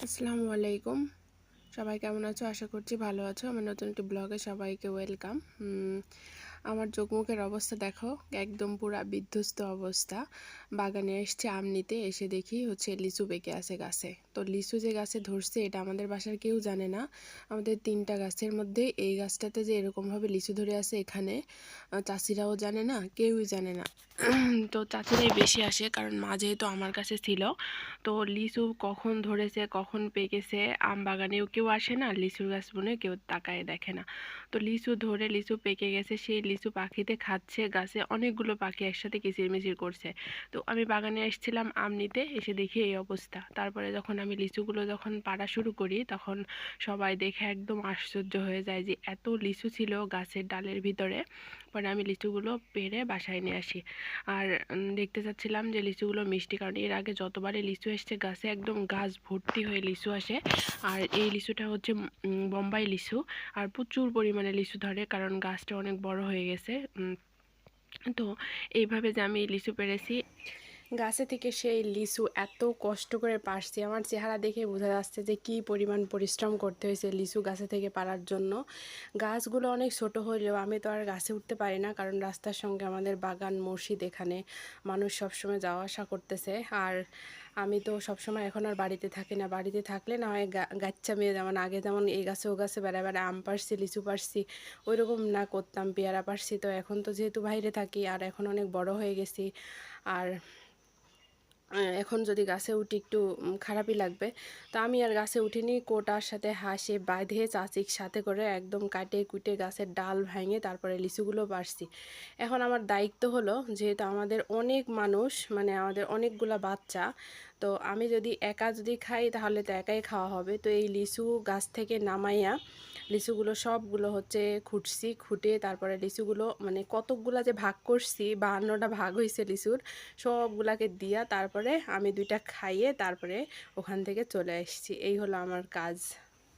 আসসালামু আলাইকুম। সবাই কেমন আছো? আশা করছি ভালো আছো। আমার নতুন একটি ব্লগে সবাইকে ওয়েলকাম। আমার চোখমুখের অবস্থা দেখো, একদম পুরা বিধ্বস্ত অবস্থা। বাগানে এসছে আম নিতে এসে দেখি হচ্ছে লিচু বেঁকে আছে গাছে। তো লিচু যে গাছে ধরছে, এটা আমাদের বাসার কেউ জানে না। আমাদের তিনটা গাছের মধ্যে এই গাছটাতে যে এরকমভাবে লিচু ধরে আছে এখানে চাষিরাও জানে না, কেউই জানে না। তো চাষিরাই বেশি আসে, কারণ মা যেহেতু আমার কাছে ছিল, তো লিচু কখন ধরেছে, কখন পেকেছে, আম বাগানেও কেউ আসে না, লিচুর গাছ বনে কেউ তাকায় দেখে না। তো লিচু ধরে লিচু পেকে গেছে সেই লিচু পাখিতে খাচ্ছে, গাছে অনেকগুলো পাখি একসাথে কিচিরমিচির করছে। তো আমি বাগানে এসেছিলাম আম নিতে, এসে দেখি এই অবস্থা। তারপরে যখন আমি লিচুগুলো যখন পাড়া শুরু করি, তখন সবাই দেখে একদম আশ্চর্য হয়ে যায় যে, এত লিচু ছিল গাছের ডালের ভিতরে। পরে আমি লিচুগুলো পেরে বাসায় নিয়ে আসি। আর দেখতে চাচ্ছিলাম যে, লিচুগুলো মিষ্টি, কারণ এর আগে যতবারই লিচু এসছে গাছে একদম গাছ ভর্তি হয়ে লিচু আসে। আর এই লিচুটা হচ্ছে বোম্বাই লিচু। আর প্রচুর পরিমাণে লিচু ধরে, কারণ গাছটা অনেক বড় হয়ে গেছে। তো এইভাবে যে আমি লিচু পেরেছি গাছে থেকে সেই লিচু এত কষ্ট করে পারছি আমার চেহারা দেখে বোঝা যাচ্ছে যে কি পরিমাণ পরিশ্রম করতে হয়েছে লিচু গাছে থেকে পারার জন্য। গাছগুলো অনেক ছোট হলেও আমি তো আর গাছে উঠতে পারি না, কারণ রাস্তার সঙ্গে আমাদের বাগান, মসজিদ এখানে মানুষ সবসময় যাওয়া আসা করতেছে। আর আমি তো সবসময় এখন আর বাড়িতে থাকি না। বাড়িতে থাকলে না হয় গাচ্চা মেয়ে যেমন আগে যেমন এই গাছে ও গাছে বেড়া বেড়া আম পারছি লিচু পারছি ওই রকম না করতাম, পেয়ারা পারছি তো এখন তো যেহেতু বাইরে থাকি, আর এখন অনেক বড় হয়ে গেছি। আর এখন যদি গাছে উঠি একটু খারাপই লাগবে। তো আমি আর গাছে উঠিনি, কোটার সাথে হাসে বাঁধে চাচিক সাথে করে একদম কাটে কুটে গাছের ডাল ভেঙে তারপরে লিচুগুলো পারছি এখন আমার দায়িত্ব হলো যেহেতু আমাদের অনেক মানুষ মানে আমাদের অনেকগুলা বাচ্চা, তো আমি যদি একা যদি খাই তাহলে তো একাই খাওয়া হবে। তো এই লিচু গাছ থেকে নামাইয়া লিচুগুলো সবগুলো হচ্ছে খুঁটছি, খুঁটে তারপরে লিচুগুলো মানে কতকগুলা যে ভাগ করছি, বাহান্নটা ভাগ হয়েছে লিচুর, সবগুলাকে দিয়া তারপরে আমি দুইটা খাইয়ে তারপরে ওখান থেকে চলে এসেছি এই হলো আমার কাজ।